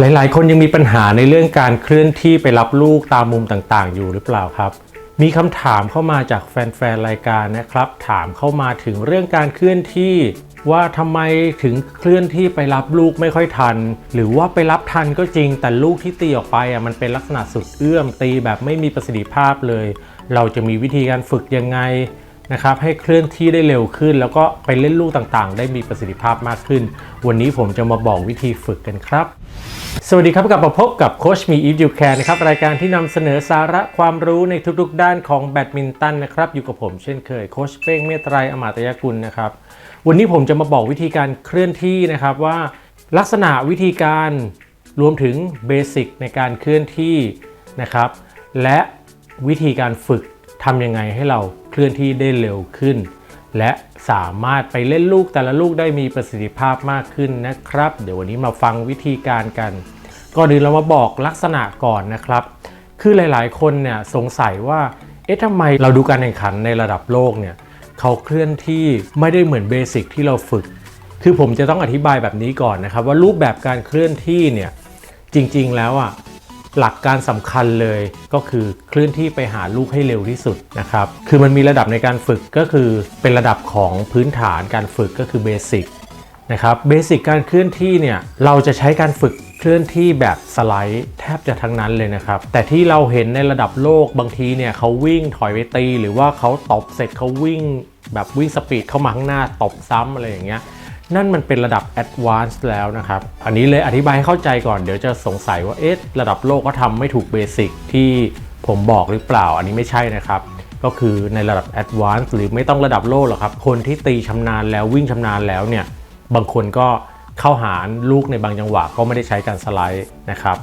หลาย ๆ คนยังมีปัญหาในเรื่องการเคลื่อนที่ไปรับลูกตามมุมต่าง ๆ อยู่หรือเปล่าครับ มีคำถามเข้ามาจากแฟน ๆ รายการนะครับ ถามเข้ามาถึงเรื่องการเคลื่อนที่ ว่าทำไมถึงเคลื่อนที่ไปรับลูกไม่ค่อยทัน หรือว่าไปรับทันก็จริง แต่ลูกที่ตีออกไปอะมันเป็นลักษณะสุดเอื้อมตีแบบไม่มีประสิทธิภาพเลย เราจะมีวิธีการฝึกยังไงนะครับให้เคลื่อนที่ได้เร็วขึ้น แล้วก็ไปเล่นลูกต่างๆ ได้มีประสิทธิภาพมากขึ้น วันนี้ผมจะมาบอกวิธีฝึกกันครับ สวัสดีครับกลับมาพบกับโคชมีอีฟยูแคนนะครับ รายการที่นำเสนอสาระความรู้ในทุกๆ ด้านของแบดมินตันนะครับ อยู่กับผมเช่นเคยโคชเป้งเมตไตรอมาตยกุลนะครับ วันนี้ผมจะมาบอกวิธีการเคลื่อนที่นะครับว่าลักษณะวิธีการรวมถึงเบสิกในการเคลื่อนที่นะครับ และวิธีการฝึกทำยังไงให้เราเคลื่อนที่ได้เร็วขึ้น และสามารถไปเล่นลูกแต่ละลูกได้มีประสิทธิภาพมากขึ้นนะครับ เดี๋ยววันนี้มาฟังวิธีการกันก่อนอื่นเรามาบอกลักษณะก่อนนะครับ คือหลายๆ คนเนี่ยสงสัยว่าเอ๊ะทำไมเราดูการแข่งขันในระดับโลกเนี่ยเขาเคลื่อนที่ไม่ได้เหมือนเบสิกที่เราฝึก คือผมจะต้องอธิบายแบบนี้ก่อนนะครับ ว่ารูปแบบการเคลื่อนที่เนี่ยจริงๆแล้วอะ หลักการสำคัญเลยก็คือเคลื่อนที่ไปหาลูกให้เร็วที่สุดนะครับ คือมันมีระดับในการฝึกก็คือเป็นระดับของพื้นฐานการฝึกก็คือเบสิกนะครับเบสิกการเคลื่อนที่เนี่ยเราจะใช้การฝึกเคลื่อนที่แบบสไลด์แทบจะทั้งนั้นเลยนะครับ แต่ที่เราเห็นในระดับโลกบางทีเนี่ยเขาวิ่งถอยไปตี หรือว่าเขาตบเสร็จเขาวิ่งแบบวิ่งสปีดเข้ามาข้างหน้าตบซ้ำอะไรอย่างเงี้ย นั่นมันเป็นระดับ Advanced แล้วนะครับ อันนี้เลยอธิบายให้เข้าใจก่อนเดี๋ยวจะสงสัยว่าเอ๊ะระดับโลกเขาทำไม่ถูกเบสิกที่ผมบอกหรือเปล่า อันนี้ไม่ใช่นะครับ ก็คือในระดับ Advanced หรือไม่ต้องระดับโลกหรอกครับ คนที่ตีชำนาญแล้ววิ่งชำนาญแล้วเนี่ย บางคนก็เข้าหารลูกในบางจังหวะก็ไม่ได้ใช้การสไลด์นะครับ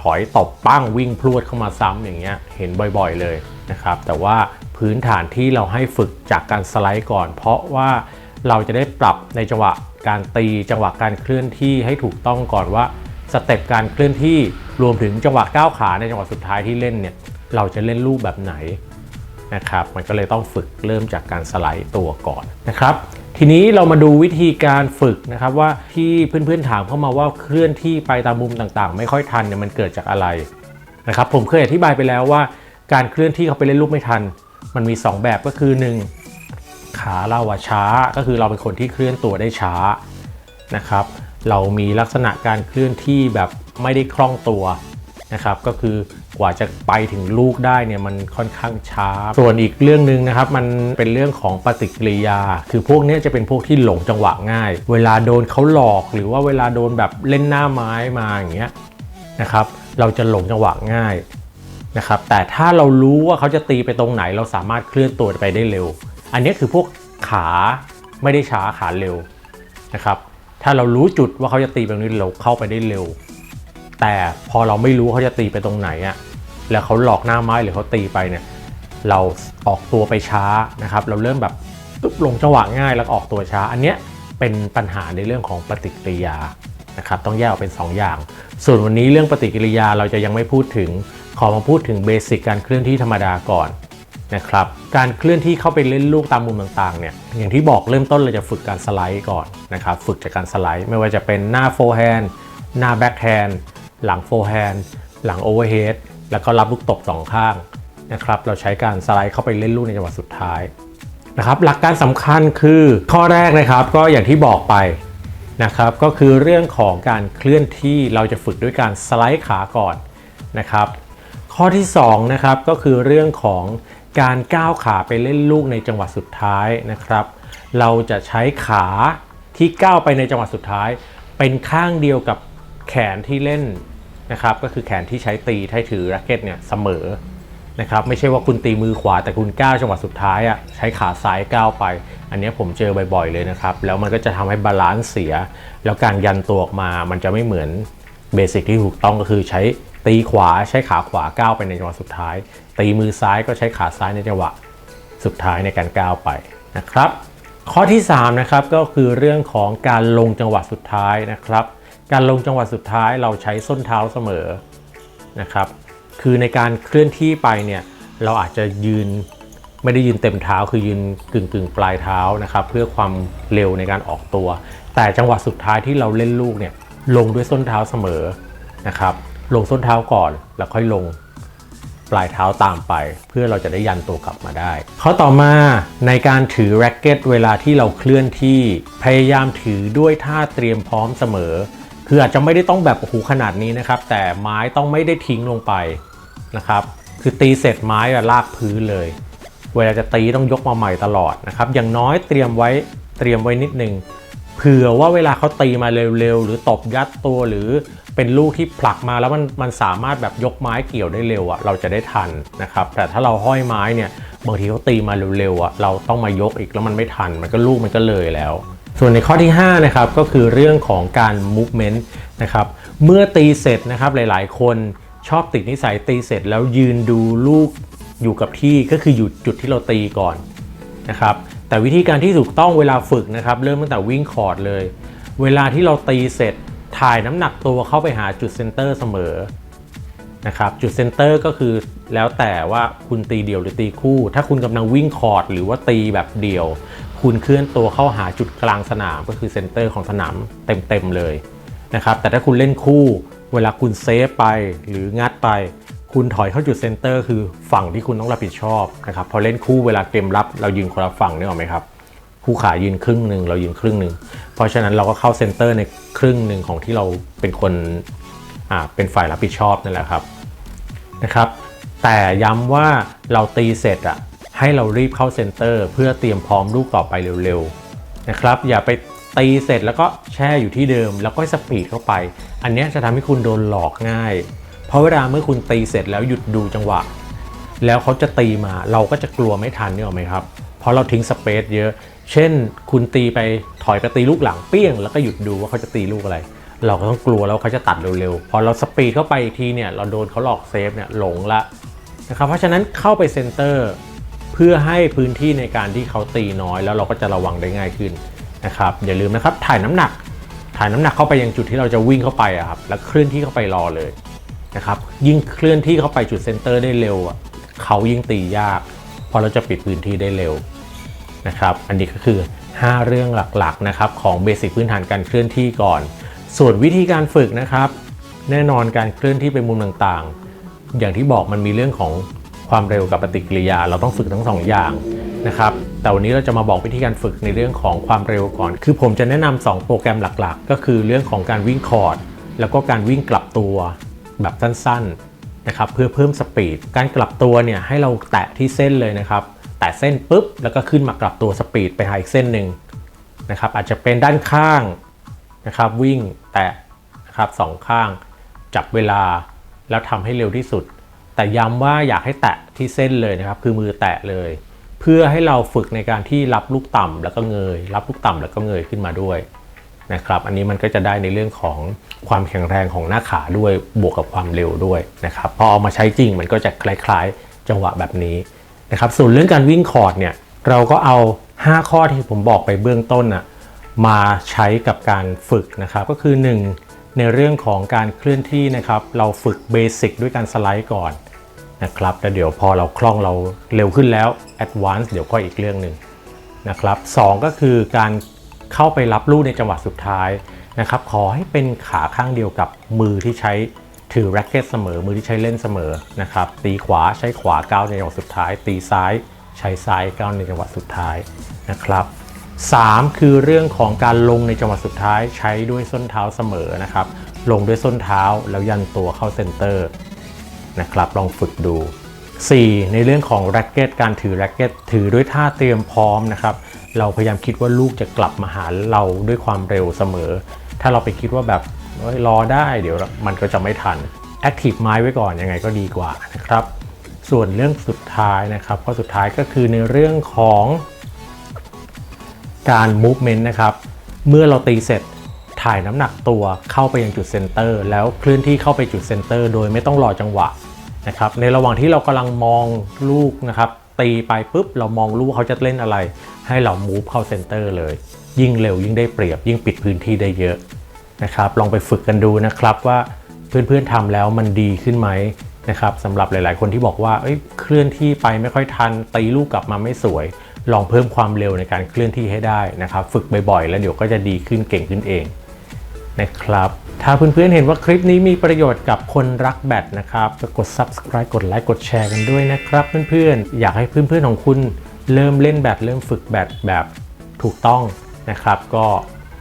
ถอยตบปั้งวิ่งพรวดเข้ามาซ้ำอย่างเงี้ยเห็นบ่อยๆเลยนะครับ แต่ว่าพื้นฐานที่เราให้ฝึกจากการสไลด์ก่อน เพราะว่า เราจะได้ปรับในจังหวะการตีจังหวะการเคลื่อนที่ให้ถูกต้องก่อนว่าสเต็ปการเคลื่อนที่รวมถึงจังหวะก้าวขาในจังหวะสุดท้ายที่เล่นเนี่ยเราจะเล่นลูกแบบไหนนะครับมันก็เลยต้องฝึกเริ่มจากการสไลด์ตัวก่อนนะครับ ทีนี้เรามาดูวิธีการฝึกนะครับว่าที่เพื่อนๆถามเข้ามาว่าเคลื่อนที่ไปตามมุมต่างๆ ไม่ค่อยทันเนี่ยมันเกิดจากอะไรนะครับผมเคยอธิบายไปแล้วว่า การเคลื่อนที่เขาไปเล่นลูกไม่ทัน มันมี 2 แบบก็คือ 1 ขาเราอะช้าก็คือเราเป็นคนที่เคลื่อนตัวได้ช้านะครับ เรามีลักษณะการเคลื่อนที่แบบไม่ได้คล่องตัวนะครับ ก็คือกว่าจะไปถึงลูกได้เนี่ยมันค่อนข้างช้า ส่วนอีกเรื่องหนึ่งนะครับมันเป็นเรื่องของปฏิกิริยา คือพวกนี้จะเป็นพวกที่หลงจังหวะง่าย เวลาโดนเขาหลอกหรือว่าเวลาโดนแบบเล่นหน้าไม้มาอย่างเงี้ยนะครับ เราจะหลงจังหวะง่ายนะครับ แต่ถ้าเรารู้ว่าเขาจะตีไปตรงไหน เราสามารถเคลื่อนตัวไปได้เร็ว อันนี้คือพวกขาไม่ได้ช้าขาเร็วนะครับ ถ้าเรารู้จุดว่าเขาจะตีไปตรงนี้เราเข้าไปได้เร็ว แต่พอเราไม่รู้เขาจะตีไปตรงไหนอะแล้วเขาหลอกหน้าไม้หรือเขาตีไปเนี่ย เราออกตัวไปช้านะครับ เราเริ่มแบบปึ๊บลงจังหวะง่ายแล้วออกตัวช้า อันเนี้ยเป็นปัญหาในเรื่องของปฏิกิริยานะครับต้องแยกออกเป็น 2 อย่าง ส่วนวันนี้เรื่องปฏิกิริยาเราจะยังไม่พูดถึง ขอมาพูดถึงเบสิกการเคลื่อนที่ธรรมดาก่อน นะครับการเคลื่อนที่เข้าไปเล่นลูกตามมุมต่างๆเนี่ยอย่างที่บอกเริ่มต้นเราจะฝึกการสไลด์ก่อนนะครับฝึกจากการสไลด์ ไม่ว่าจะเป็นหน้าโฟร์แฮนด์หน้าแบ็คแฮนด์หลังโฟร์แฮนด์หลังโอเวอร์เฮดแล้วก็รับลูกตบสองข้างนะครับเราใช้การสไลด์เข้าไปเล่นลูกในจังหวะสุดท้ายนะครับหลักการสำคัญคือข้อแรกนะครับก็อย่างที่บอกไปนะครับก็คือเรื่องของการเคลื่อนที่เราจะฝึกด้วยการสไลด์ขาก่อนนะครับข้อที่2นะครับก็คือเรื่องของ การก้าวขาไปเล่นลูกในจังหวะสุดท้ายนะครับ เราจะใช้ขาที่ก้าวไปในจังหวะสุดท้าย เป็นข้างเดียวกับแขนที่เล่นนะครับ ก็คือแขนที่ใช้ตีให้ถือแร็กเก็ตเนี่ยเสมอนะครับไม่ใช่ว่าคุณตีมือขวาแต่คุณก้าวจังหวะสุดท้ายอะใช้ขาซ้ายก้าวไป อันนี้ผมเจอบ่อยๆเลยนะครับ แล้วมันก็จะทำให้บาลานซ์เสีย แล้วการยันตัวออกมามันจะไม่เหมือนเบสิกที่ถูกต้องก็คือใช้ ตีขวาใช้ขาขวาก้าวไปในจังหวะสุดท้าย ตีมือซ้ายก็ใช้ขาซ้ายในจังหวะสุดท้ายในการก้าวไปนะครับ ข้อที่3นะครับก็คือเรื่องของการลงจังหวะสุดท้ายนะครับ การลงจังหวะสุดท้ายเราใช้ส้นเท้าเสมอนะครับ คือในการเคลื่อนที่ไปเนี่ยเราอาจจะยืนไม่ได้ยืนเต็มเท้าคือยืนกึ่งกึ่งๆปลายเท้านะครับ เพื่อความเร็วในการออกตัว แต่จังหวะสุดท้ายที่เราเล่นลูกเนี่ยลงด้วยส้นเท้าเสมอนะครับ ลงส้นเท้าก่อน แล้วค่อยลงปลายเท้าตามไป เพื่อเราจะได้ยันตัวกลับมาได้ ข้อต่อมาในการถือแร็กเก็ตเวลาที่เราเคลื่อนที่พยายามถือด้วยท่าเตรียมพร้อมเสมอ คืออาจจะไม่ได้ต้องแบบโอ้โหขนาดนี้นะครับ แต่ไม้ต้องไม่ได้ทิ้งลงไปนะครับ คือตีเสร็จไม้อะลากพื้นเลย เวลาจะตีต้องยกมาใหม่ตลอดนะครับ อย่างน้อยเตรียมไว้เตรียมไว้นิดนึงเผื่อว่าเวลาเขาตีมาเร็วๆ หรือตบยัดตัวหรือ เป็นลูกที่ผลักมาแล้วมันมันสามารถแบบยกไม้เกี่ยวได้เร็วอะ่ะเราจะได้ทันนะครับแต่ถ้าเราห้อยไม้เนี่ยบางทีเขาตีมาเร็วๆอะ่ะเราต้องมายกอีกแล้วมันไม่ทัน มันก็ลูกมันก็เลยแล้ว ส่วนในข้อที่5นะครับก็คือเรื่องของการ movement นะครับเมื่อตีเสร็จนะครับหลายๆ คนชอบติดนิสัยตีเสร็จแล้วยืนดูลูกอยู่กับที่ก็คืออยู่จุดที่เราตีก่อนนะครับแต่วิธีการที่ถูกต้องเวลาฝึกนะครับเริ่มตั้งแต่วิ่งคอร์ดเลย เวลาที่เราตีเสร็จ ถ่ายน้ำหนักตัวเข้าไปหาจุดเซนเตอร์เสมอนะครับจุดเซนเตอร์ก็คือแล้วแต่ว่าคุณตีเดี่ยวหรือตีคู่ ถ้าคุณกำลังวิ่งคอร์ดหรือว่าตีแบบเดี่ยว คุณเคลื่อนตัวเข้าหาจุดกลางสนามก็คือเซนเตอร์ของสนามเต็มๆเลยนะครับแต่ถ้าคุณเล่นคู่ เวลาคุณเซฟไปหรืองัดไป คุณถอยเข้าจุดเซนเตอร์คือฝั่งที่คุณต้องรับผิดชอบนะครับพอเล่นคู่เวลาเกมรับเรายืนคนละฝั่งนี่หรอไหมครับ คู่ขายืนครึ่งหนึ่งเรายืนครึ่งหนึ่งเพราะฉะนั้นเราก็เข้าเซนเตอร์ในครึ่งหนึ่งของที่เราเป็นคนอ่าเป็นฝ่ายรับผิดชอบนั่นแหละครับนะครับแต่ย้ำว่าเราตีเสร็จอะให้เรารีบเข้าเซนเตอร์เพื่อเตรียมพร้อมลูกต่อไปเร็วๆนะครับอย่าไปตีเสร็จแล้วก็แช่อยู่ที่เดิมแล้วก็สปีดเข้าไป อันนี้จะทำให้คุณโดนหลอกง่าย เพราะเวลาเมื่อคุณตีเสร็จแล้วหยุดดูจังหวะ แล้วเขาจะตีมาเราก็จะกลัวไม่ทันนี่หรอไหมครับ เพราะเราทิ้งสเปซเยอะ เช่นคุณตีไปถอยไปตีลูกหลังเปี้ยง แล้วก็หยุดดูว่าเขาจะตีลูกอะไร เราก็ต้องกลัวแล้วเขาจะตัดเร็วๆ พอเราสปีดเข้าไปอีกทีเนี่ยเราโดนเขาหลอกเซฟเนี่ยหลงละนะครับเพราะฉะนั้นเข้าไปเซนเตอร์เพื่อให้พื้นที่ในการที่เขาตีน้อย แล้วเราก็จะระวังได้ง่ายขึ้นนะครับอย่าลืมนะครับถ่ายน้ำหนัก ถ่ายน้ำหนักเข้าไปยังจุดที่เราจะวิ่งเข้าไปอะครับแล้วเคลื่อนที่เข้าไปรอเลยนะครับยิ่งเคลื่อนที่เข้าไปจุดเซนเตอร์ได้เร็วอะเขายิ่งตียากเพราะเราจะปิดพื้นที่ได้เร็ว นะครับ อันนี้ก็คือ 5 เรื่องหลักๆนะครับของเบสิกพื้นฐานการเคลื่อนที่ก่อน ส่วนวิธีการฝึกนะครับ แน่นอนการเคลื่อนที่ไปมุมต่างๆ อย่างที่บอกมันมีเรื่องของความเร็วกับปฏิกิริยา เราต้องฝึกทั้งสองอย่างนะครับ แต่วันนี้เราจะมาบอกวิธีการฝึกในเรื่องของความเร็วก่อน คือผมจะแนะนำ2โปรแกรมหลักๆ ก็คือเรื่องของการวิ่งคอร์ด แล้วก็การวิ่งกลับตัวแบบสั้นๆนะครับเพื่อเพิ่มสปีด การกลับตัวเนี่ยให้เราแตะที่เส้นเลยนะครับ แตะเส้นปุ๊บ แล้วก็ขึ้นมากลับตัวสปีดไปหาอีกเส้นหนึ่งนะครับอาจจะเป็นด้านข้างนะครับวิ่งแตะนะครับสองข้างจับเวลาแล้วทำให้เร็วที่สุด แต่ย้ำว่าอยากให้แตะที่เส้นเลยนะครับคือมือแตะเลย เพื่อให้เราฝึกในการที่รับลูกต่ำแล้วก็เงย รับลูกต่ำแล้วก็เงยขึ้นมาด้วยนะครับอันนี้มันก็จะได้ในเรื่องของความแข็งแรงของหน้าขาด้วยบวกกับความเร็วด้วยนะครับพอเอามาใช้จริงมันก็จะคล้ายๆ จังหวะแบบนี้ นะครับส่วนเรื่องการวิ่งคอร์ดเนี่ยเราก็เอา 5 ข้อที่ผมบอกไปเบื้องต้นน่ะมาใช้กับการฝึกนะครับก็คือ 1 ในเรื่องของการเคลื่อนที่นะครับเราฝึกเบสิกด้วยการสไลด์ก่อนนะครับแล้วเดี๋ยวพอเราคล่องเราเร็วขึ้นแล้วแอดวานซ์เดี๋ยวก็อีกเรื่องหนึ่งนะครับสองก็คือการเข้าไปรับลูกในจังหวะสุดท้ายนะครับขอให้เป็นขาข้างเดียวกับมือที่ใช้ ถือแร็กเก็ตเสมอมือที่ใช้เล่นเสมอนะครับตีขวาใช้ขวาก้าวในจังหวะสุดท้าย ตีซ้ายใช้ซ้ายก้าวในจังหวะสุดท้ายนะครับสามคือเรื่องของการลงในจังหวะสุดท้ายใช้ด้วยส้นเท้าเสมอนะครับ ลงด้วยส้นเท้าแล้วยันตัวเข้าเซนเตอร์นะครับลองฝึกดู 4. ในเรื่องของแร็กเก็ตการถือแร็กเก็ตถือด้วยท่าเตรียมพร้อมนะครับ เราพยายามคิดว่าลูกจะกลับมาหาเราด้วยความเร็วเสมอ ถ้าเราไปคิดว่าแบบ รอได้เดี๋ยวมันก็จะไม่ทัน Active ไม้ไว้ก่อนยังไงก็ดีกว่านะครับ ส่วนเรื่องสุดท้ายนะครับข้อสุดท้ายก็คือในเรื่องของการ movement นะครับ เมื่อเราตีเสร็จถ่ายน้ำหนักตัวเข้าไปยังจุดเซนเตอร์ แล้วเคลื่อนที่เข้าไปจุดเซนเตอร์โดยไม่ต้องรอจังหวะนะครับในระหว่างที่เรากำลังมองลูกนะครับตีไปปุ๊บเรามองลูกเขาจะเล่นอะไร ให้เรา move เข้าเซนเตอร์เลย ยิ่งเร็วยิ่งได้เปรียบยิ่งปิดพื้นที่ได้เยอะ นะครับ ลองไปฝึกกันดูนะครับว่าเพื่อนๆทำแล้วมันดีขึ้นไหมนะครับสำหรับหลายๆ คนที่บอกว่าเเคลื่อนที่ไปไม่ค่อยทันตีลูกกลับมาไม่สวย ลองเพิ่มความเร็วในการเคลื่อนที่ให้ได้นะครับ ฝึกบ่อยๆ แล้วเดี๋ยวก็จะดีขึ้นเก่งขึ้นเองนะครับถ้าเพื่อนๆ เห็นว่าคลิปนี้มีประโยชน์กับคนรักแบดนะครับก็กด subscribe กดไลค์กดแชร์กันด้วยนะครับ เพื่อนๆ อยากให้เพื่อนๆ ของคุณเริ่มเล่นแบดเริ่มฝึกแบดแบบถูกต้องนะครับ ก็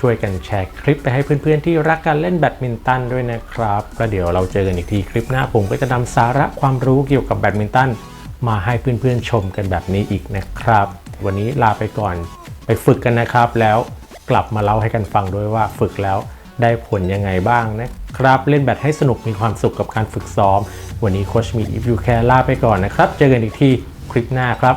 ช่วยกันแชร์คลิปไปให้เพื่อนๆ ที่รักการเล่นแบดมินตันด้วยนะครับก็เดี๋ยวเราเจอกันอีกทีคลิปหน้าผมก็จะนำสาระความรู้เกี่ยวกับแบดมินตันมาให้เพื่อนๆชมกันแบบนี้อีกนะครับ วันนี้ลาไปก่อนไปฝึกกันนะครับ แล้วกลับมาเล่าให้กันฟังด้วยว่าฝึกแล้วได้ผลยังไงบ้างนะครับ เล่นแบดให้สนุกมีความสุขกับการฝึกซ้อม วันนี้โคชมีอีฟยูแคร์ลาไปก่อนนะครับ เจอกันอีกทีคลิปหน้าครับ